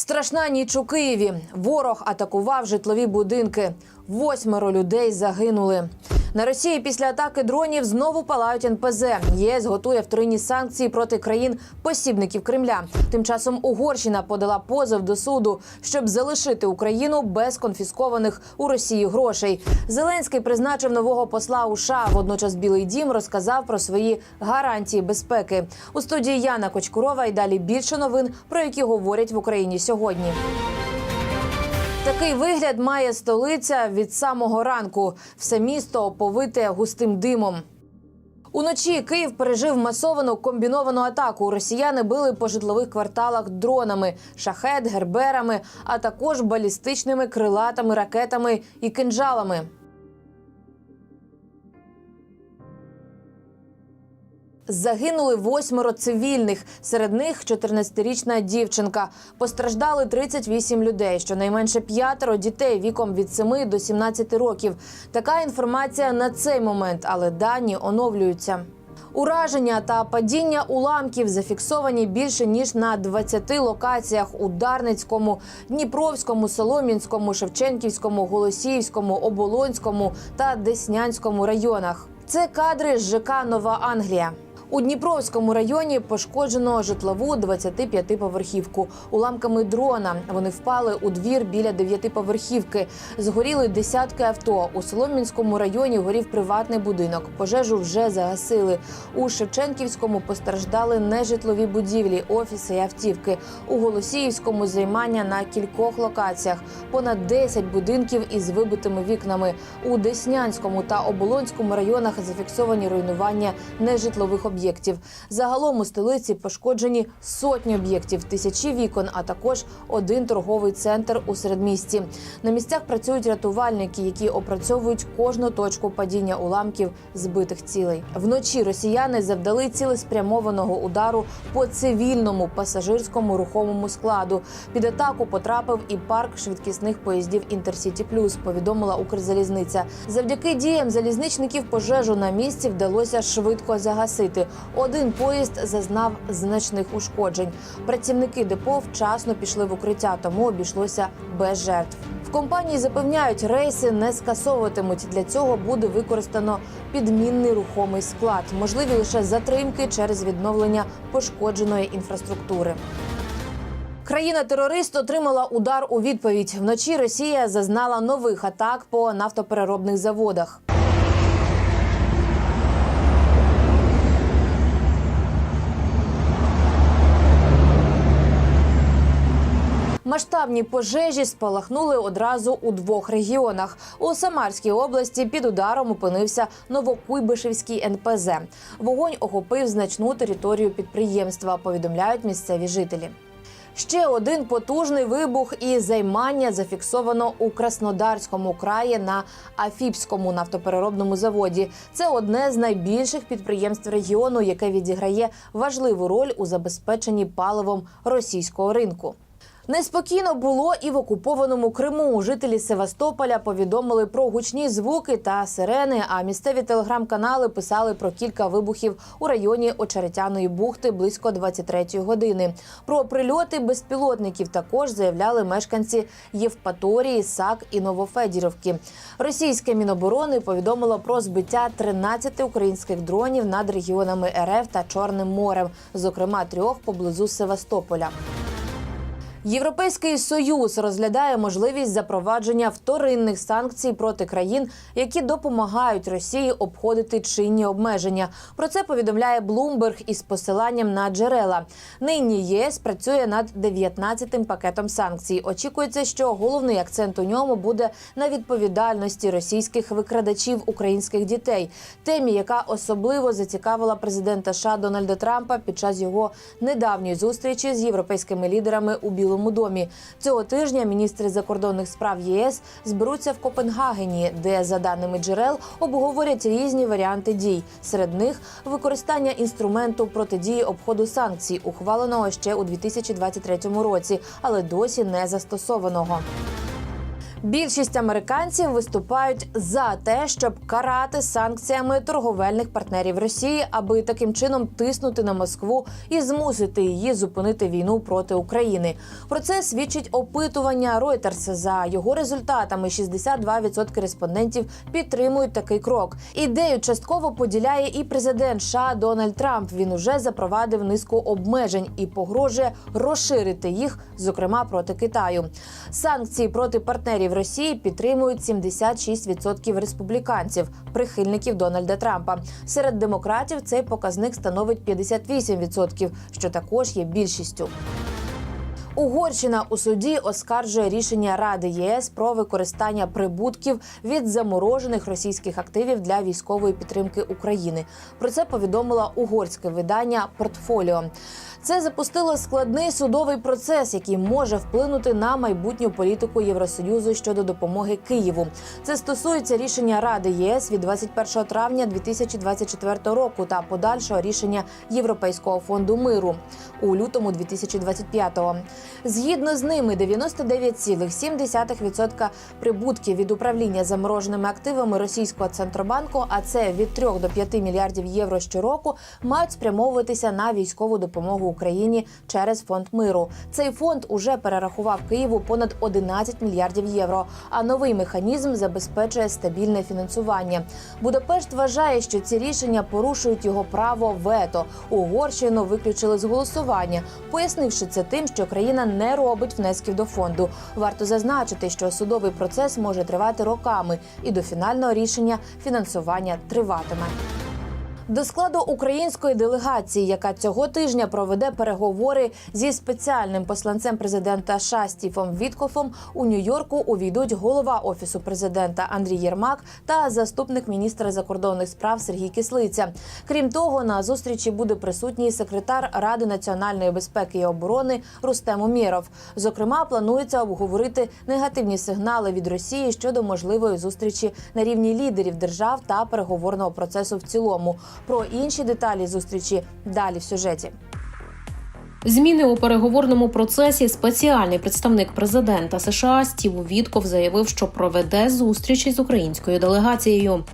Страшна ніч у Києві. Ворог атакував житлові будинки. Восьмеро людей загинули. На Росії після атаки дронів знову палають НПЗ. ЄС готує вторинні санкції проти країн посібників Кремля. Тим часом Угорщина подала позов до суду, щоб залишити Україну без конфіскованих у Росії грошей. Зеленський призначив нового посла у США. Водночас Білий Дім розказав про свої гарантії безпеки. У студії Яна Кочкурова і далі більше новин, про які говорять в Україні сьогодні. Такий вигляд має столиця від самого ранку. Все місто оповите густим димом. Уночі Київ пережив масовану комбіновану атаку. Росіяни били по житлових кварталах дронами, шахет, герберами, а також балістичними крилатами, ракетами і кинджалами. Загинули восьмеро цивільних. Серед них 14-річна дівчинка. Постраждали 38 людей, щонайменше п'ятеро дітей віком від 7 до 17 років. Така інформація на цей момент, але дані оновлюються. Ураження та падіння уламків зафіксовані більше ніж на 20 локаціях у Дарницькому, Дніпровському, Солом'янському, Шевченківському, Голосіївському, Оболонському та Деснянському районах. Це кадри з ЖК Нова Англія. У Дніпровському районі пошкоджено житлову 25-поверхівку уламками дрона. Вони впали у двір біля дев'ятиповерхівки. Згоріли десятки авто. У Солом'янському районі горів приватний будинок. Пожежу вже загасили. У Шевченківському постраждали нежитлові будівлі, офіси і автівки. У Голосіївському займання на кількох локаціях. Понад 10 будинків із вибитими вікнами. У Деснянському та Оболонському районах зафіксовані руйнування нежитлових об'єктів. Загалом у столиці пошкоджені сотні об'єктів, тисячі вікон, а також один торговий центр у середмісті. На місцях працюють рятувальники, які опрацьовують кожну точку падіння уламків збитих цілей. Вночі росіяни завдали цілеспрямованого удару по цивільному пасажирському рухомому складу. Під атаку потрапив і парк швидкісних поїздів Інтерсіті Плюс. Повідомила Укрзалізниця. Завдяки діям залізничників пожежу на місці вдалося швидко загасити. Один поїзд зазнав значних ушкоджень. Працівники депо вчасно пішли в укриття, тому обійшлося без жертв. В компанії запевняють, рейси не скасовуватимуть. Для цього буде використано підмінний рухомий склад. Можливі лише затримки через відновлення пошкодженої інфраструктури. Країна-терорист отримала удар у відповідь. Вночі Росія зазнала нових атак по нафтопереробних заводах. Масштабні пожежі спалахнули одразу у двох регіонах. У Самарській області під ударом опинився Новокуйбишевський НПЗ. Вогонь охопив значну територію підприємства. Повідомляють місцеві жителі. Ще один потужний вибух і займання зафіксовано у Краснодарському краї на Афіпському нафтопереробному заводі. Це одне з найбільших підприємств регіону, яке відіграє важливу роль у забезпеченні паливом російського ринку. Неспокійно було і в окупованому Криму. Жителі Севастополя повідомили про гучні звуки та сирени. А місцеві телеграм-канали писали про кілька вибухів у районі Очеретяної бухти близько 23-ї години. Про прильоти безпілотників також заявляли мешканці Євпаторії, САК і Новофедірівки. Російське міноборони повідомило про збиття 13 українських дронів над регіонами РФ та Чорним морем, зокрема трьох поблизу Севастополя. Європейський союз розглядає можливість запровадження вторинних санкцій проти країн, які допомагають Росії обходити чинні обмеження. Про це повідомляє Блумберг із посиланням на джерела. Нині ЄС працює над 19-тим пакетом санкцій. Очікується, що головний акцент у ньому буде на відповідальності російських викрадачів українських дітей, темі, яка особливо зацікавила президента США Дональда Трампа під час його недавньої зустрічі з європейськими лідерами у Білому Білому домі цього тижня міністри закордонних справ ЄС зберуться в Копенгагені, де за даними джерел обговорять різні варіанти дій. Серед них використання інструменту протидії обходу санкцій, ухваленого ще у 2023 році, але досі не застосованого. Більшість американців виступають за те, щоб карати санкціями торговельних партнерів Росії, аби таким чином тиснути на Москву і змусити її зупинити війну проти України. Про це свідчить опитування Reuters. За його результатами 62% респондентів підтримують такий крок. Ідею частково поділяє і президент США Дональд Трамп. Він уже запровадив низку обмежень і погрожує розширити їх, зокрема проти Китаю. Санкції проти партнерів Росії підтримують 76% республіканців, прихильників Дональда Трампа. Серед демократів цей показник становить 58%, що також є більшістю. Угорщина у суді оскаржує рішення Ради ЄС про використання прибутків від заморожених російських активів для військової підтримки України. Про це повідомило угорське видання Портфоліо. Це запустило складний судовий процес, який може вплинути на майбутню політику Євросоюзу щодо допомоги Києву. Це стосується рішення Ради ЄС від 21 травня 2024 року та подальшого рішення Європейського фонду миру у лютому 2025-го. Згідно з ними, 99,7% прибутків від управління замороженими активами російського центробанку, а це від 3 до 5 мільярдів євро щороку, мають спрямовуватися на військову допомогу Україні через фонд миру. Цей фонд уже перерахував Києву понад 11 мільярдів євро. А новий механізм забезпечує стабільне фінансування. Будапешт вважає, що ці рішення порушують його право вето. Угорщину виключили з голосування, пояснивши це тим, що країна не робить внесків до фонду. Варто зазначити, що судовий процес може тривати роками, і до фінального рішення фінансування триватиме. До складу української делегації, яка цього тижня проведе переговори зі спеціальним посланцем президента США Стіфом Віткофом у Нью-Йорку, увійдуть голова офісу президента Андрій Єрмак та заступник міністра закордонних справ Сергій Кислиця. Крім того, на зустрічі буде присутній секретар Ради національної безпеки і оборони Рустем Умєров. Зокрема, планується обговорити негативні сигнали від Росії щодо можливої зустрічі на рівні лідерів держав та переговорного процесу в цілому. Про інші деталі зустрічі далі в сюжеті. Зміни у переговорному процесі спеціальний представник президента США Стів Вітков заявив, що проведе зустрічі з українською делегацією.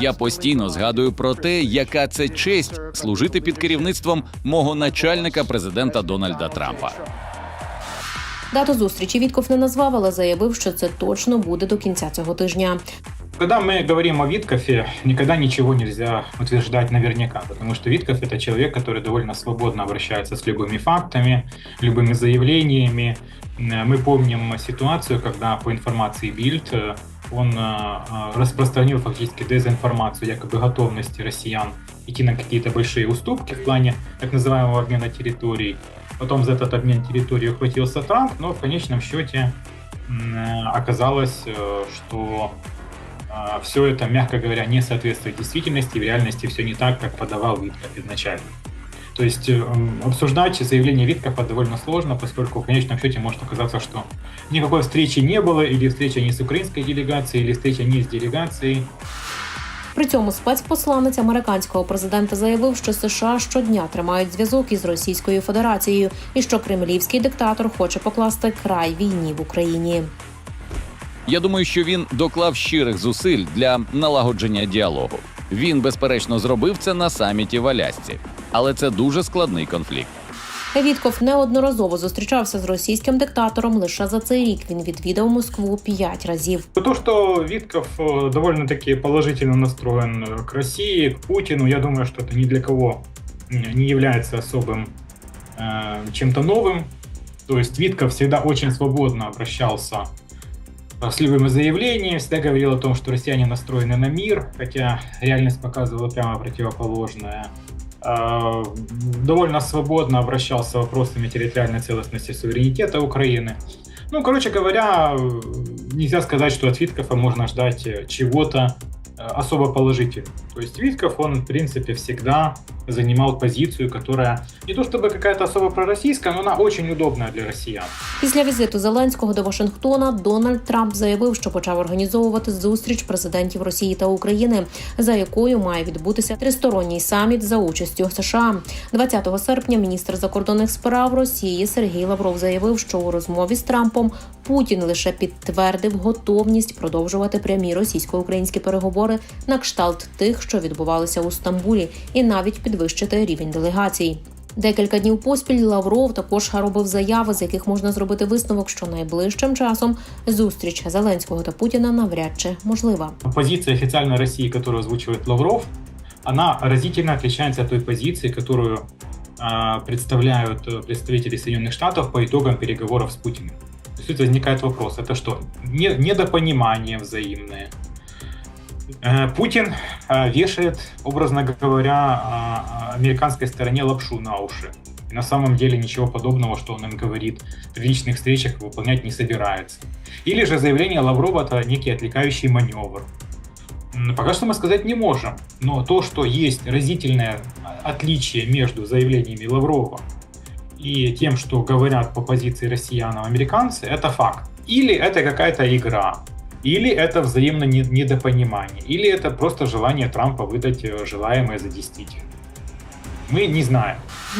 Я постійно згадую про те, яка це честь служити під керівництвом мого начальника президента Дональда Трампа. Дату зустрічі Вітков не назвав, але заявив, що це точно буде до кінця цього тижня. Когда мы говорим о Виткофе, никогда ничего нельзя утверждать наверняка, потому что Витков – это человек, который довольно свободно обращается с любыми фактами, любыми заявлениями. Мы помним ситуацию, когда по информации Бильд он э, э, распространил фактически дезинформацию якобы готовности россиян идти на какие-то большие уступки в плане так называемого обмена территорий. Потом за этот обмен территорией ухватился Трамп, но в конечном счете оказалось, э, что все это, мягко говоря, не соответствует действительности, в реальности все не так, как подавал Витков изначально. То есть э, м, обсуждать заявление Виткова довольно сложно, поскольку в конечном счете может оказаться, что никакой встречи не было, или встреча не с украинской делегацией, или встреча не с делегацией. При цьому спецпосланець американського президента заявив, що США щодня тримають зв'язок із Російською Федерацією і що кремлівський диктатор хоче покласти край війні в Україні. Я думаю, що він доклав щирих зусиль для налагодження діалогу. Він, безперечно, зробив це на саміті в Алясці, але це дуже складний конфлікт. Вітков неодноразово зустрічався з російським диктатором. Лише за цей рік він відвідав Москву п'ять разів. То, что Витков э, довольно-таки положительно настроен э, к России, к Путину, я думаю, что это ни для кого м, не является особым э, чем-то новым. То есть Витков всегда очень свободно обращался э, с любыми заявлениями, всегда говорил о том, что россияне настроены на мир, хотя реальность показывала прямо противоположное. Э, Довольно свободно обращался с вопросами территориальной целостности и суверенитета Украины. Ну, короче говоря, э, нельзя сказать, что от Виткофа можно ждать э, чего-то э, особо положительного. То есть Витков, он, в принципе, всегда занимал позицию, которая не то чтобы какая-то особо пророссийская, но она очень удобная для россиян. Після візиту Зеленського до Вашингтона Дональд Трамп заявив, що почав організовувати зустріч президентів Росії та України, за якою має відбутися тристоронній саміт за участю США. 20 серпня міністр закордонних справ Росії Сергій Лавров заявив, що у розмові з Трампом Путін лише підтвердив готовність продовжувати прямі російсько-українські переговори на кшталт тих, що відбувалися у Стамбулі, і навіть підвищити рівень делегацій. Декілька днів поспіль Лавров також робив заяви, з яких можна зробити висновок, що найближчим часом зустріч Зеленського та Путіна навряд чи можлива. Позиция официальной России, которую озвучивает Лавров, она разительно отличается от той позиции, которую а, представляют э, представители Соединенных Штатов по итогам переговоров с Путиным. То есть тут возникает вопрос, это что, не- недопонимание взаимное? Э, Путин э, вешает, образно говоря, а, американской стороне лапшу на уши. И на самом деле ничего подобного, что он им говорит при личных встречах, выполнять не собирается. Или же заявление Лаврова это некий отвлекающий маневр. Пока что мы сказать не можем, но то, что есть разительное отличие между заявлениями Лаврова и тем, что говорят по позиции россиянам американцы, это факт. Или это какая-то игра, или это взаимно не- недопонимание, или это просто желание Трампа выдать э, желаемое за действительное. Мы не знаем.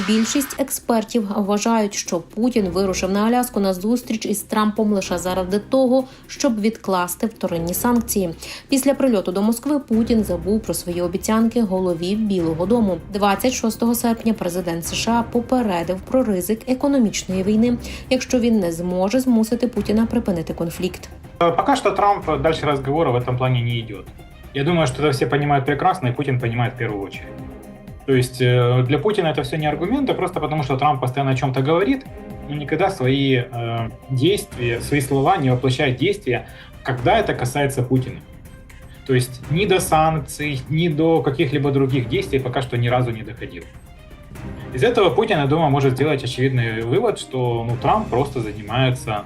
Більшість експертів вважають, що Путін вирушив на Аляску на зустріч із Трампом лише заради того, щоб відкласти вторинні санкції. Після прильоту до Москви Путін забув про свої обіцянки голові Білого Дому. 26 серпня президент США попередив про ризик економічної війни, якщо він не зможе змусити Путіна припинити конфлікт. Э, Пока что Трамп дальше разговора в этом плане не идет. Я думаю, что это все понимают прекрасно, и Путин понимает в первую очередь. То есть э, для Путина это все не аргументы, просто потому что Трамп постоянно о чем-то говорит, но никогда свои э, действия, свои слова не воплощает действия, когда это касается Путина. То есть ни до санкций, ни до каких-либо других действий пока что ни разу не доходил. Из этого Путин, я думаю, может сделать очевидный вывод, что ну, Трамп просто занимается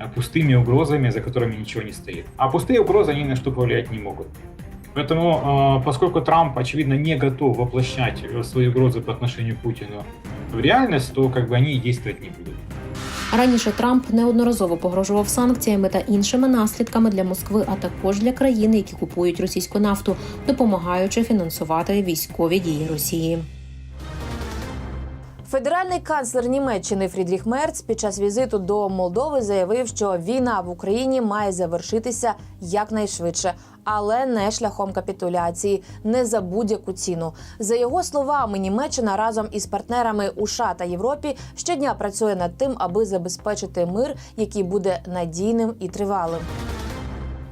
э, пустыми угрозами, за которыми ничего не стоит. А пустые угрозы они ни на что повлиять не могут. Поэтому, э, поскольку Трамп, очевидно, не готов воплощать э, свои угрозы по отношению к Путину в реальность, то как бы они и действовать не будут. Раніше Трамп неодноразово погрожував санкціями та іншими наслідками для Москви, а також для країн, які купують російську нафту, допомагаючи фінансувати військові дії Росії. Федеральний канцлер Німеччини Фрідріх Мерц під час візиту до Молдови заявив, що війна в Україні має завершитися якнайшвидше, але не шляхом капітуляції, не за будь-яку ціну. За його словами, Німеччина разом із партнерами у США та Європі щодня працює над тим, аби забезпечити мир, який буде надійним і тривалим.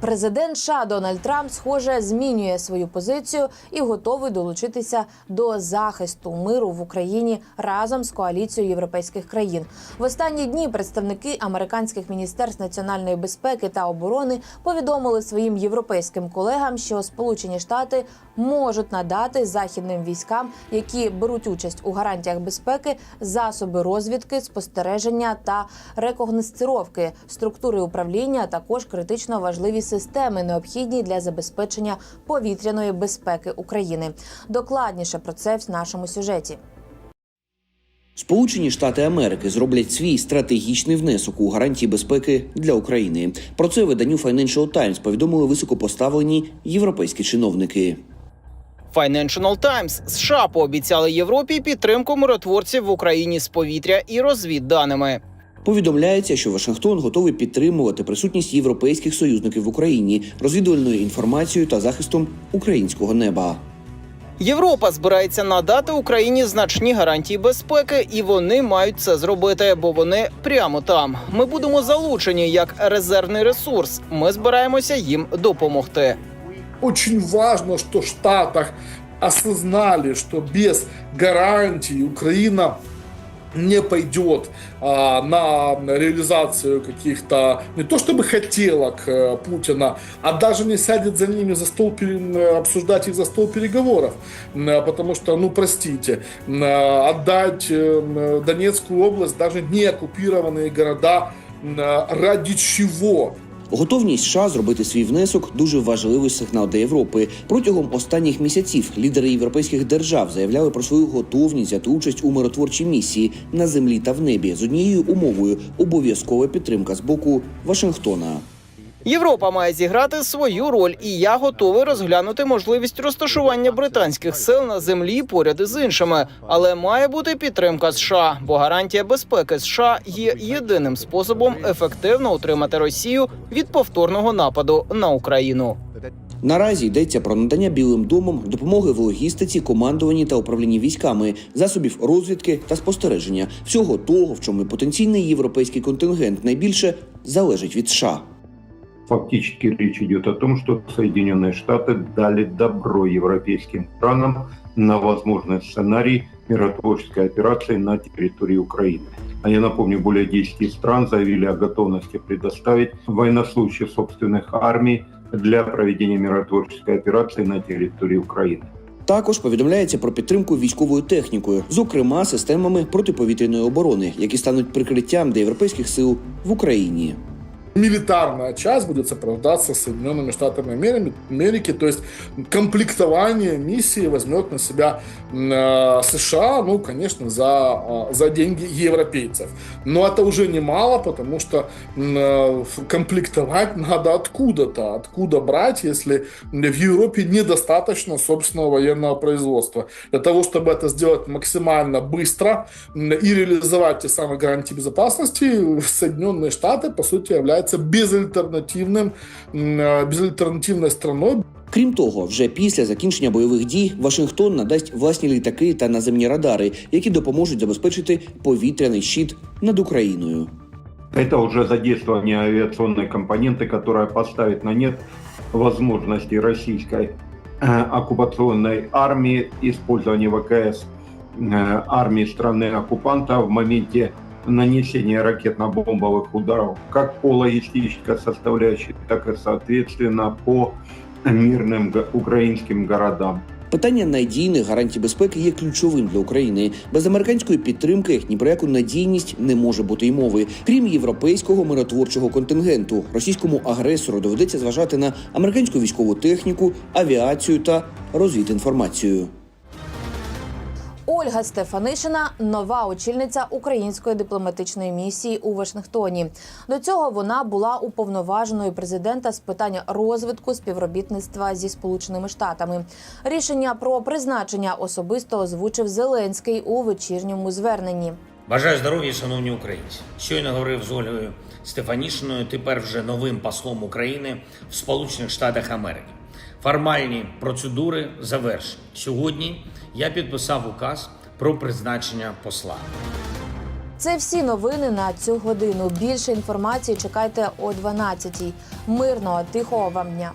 Президент США Дональд Трамп, схоже, змінює свою позицію і готовий долучитися до захисту миру в Україні разом з коаліцією європейських країн. В останні дні представники американських міністерств національної безпеки та оборони повідомили своїм європейським колегам, що Сполучені Штати можуть надати західним військам, які беруть участь у гарантіях безпеки, засоби розвідки, спостереження та рекогносцировки, структури управління, а також критично важливі системи, необхідні для забезпечення повітряної безпеки України. Докладніше про це в нашому сюжеті. Сполучені Штати Америки зроблять свій стратегічний внесок у гарантії безпеки для України. Про це виданню Financial Times повідомили високопоставлені європейські чиновники. Financial Times США пообіцяли Європі підтримку миротворців в Україні з повітря і розвідданими. Повідомляється, що Вашингтон готовий підтримувати присутність європейських союзників в Україні розвідувальною інформацією та захистом українського неба. Європа збирається надати Україні значні гарантії безпеки, і вони мають це зробити, бо вони прямо там. Ми будемо залучені як резервний ресурс. Ми збираємося їм допомогти. Очень важно, что в Штатах осознали, что без гарантий Украина не пойдет а, на реализацию каких-то не то чтобы хотелок э, Путина, а даже не сядет за ними за стол пере- м, обсуждать их за стол переговоров, М, потому что, ну простите, м, отдать э, м, Донецкую область, даже не оккупированные города, м, ради чего? Готовність США зробити свій внесок дуже важливий сигнал для Європи. Протягом останніх місяців лідери європейських держав заявляли про свою готовність взяти участь у миротворчій місії на землі та в небі з однією умовою обов'язкова підтримка з боку Вашингтона. Європа має зіграти свою роль, і я готовий розглянути можливість розташування британських сил на землі поряд із іншими. Але має бути підтримка США, бо гарантія безпеки США є єдиним способом ефективно утримати Росію від повторного нападу на Україну. Наразі йдеться про надання Білим домом допомоги в логістиці, командуванні та управлінні військами, засобів розвідки та спостереження всього того, в чому потенційний європейський контингент найбільше залежить від США. Фактически речь идет о том, что Соединенные Штаты дали добро европейским странам на возможный сценарий миротворческой операции на территории Украины. А я напомню, более 10 стран заявили о готовности предоставить военнослужащих собственных армий для проведения миротворческой операции на территории Украины. Також повідомляється про підтримку військовою технікою, зокрема системами протиповітряної оборони, які стануть прикриттям для європейських сил в Україні. Милитарная часть будет сопровождаться Соединенными Штатами Амери- Америки, то есть комплектование миссии возьмет на себя э, США, ну, конечно, за, а, за деньги европейцев. Но это уже немало, потому что э, комплектовать надо откуда-то. Откуда брать, если в Европе недостаточно собственного военного производства. Для того, чтобы это сделать максимально быстро и реализовать те самые гарантии безопасности, Соединенные Штаты, по сути, являются безальтернативным, м, э, безальтернативной страной, Крім того, вже після закінчення бойових дій Вашингтон надасть власні літаки та наземні радари, які допоможуть забезпечити повітряний щит над Україною. Это уже задействование авиационной компоненты, которая поставит на нет возможности российской э, оккупационной армии использования ВКС э, армии страны-оккупанта в моменте нанесения ракетно-бомбовых ударов как по логистической составляющей, так и, соответственно, по мирным украинским городам. Питання надійних гарантій безпеки є ключовим для України. Без американської підтримки ні про яку надійність не може бути й мови. Крім європейського миротворчого контингенту, російському агресору доведеться зважати на американську військову техніку, авіацію та розвідінформацію. Ольга Стефанишина нова очільниця української дипломатичної місії у Вашингтоні. До цього вона була уповноваженою президента з питання розвитку співробітництва зі Сполученими Штатами. Рішення про призначення особисто озвучив Зеленський у вечірньому зверненні. Бажаю здоров'я, шановні українці. Щойно говорив з Ольгою Стефанішиною, тепер вже новим послом України в Сполучених Штатах Америки. Формальні процедури завершені. Сьогодні я підписав указ про призначення посла. Це всі новини на цю годину. Більше інформації чекайте о 12-й. Мирного тихого вам дня.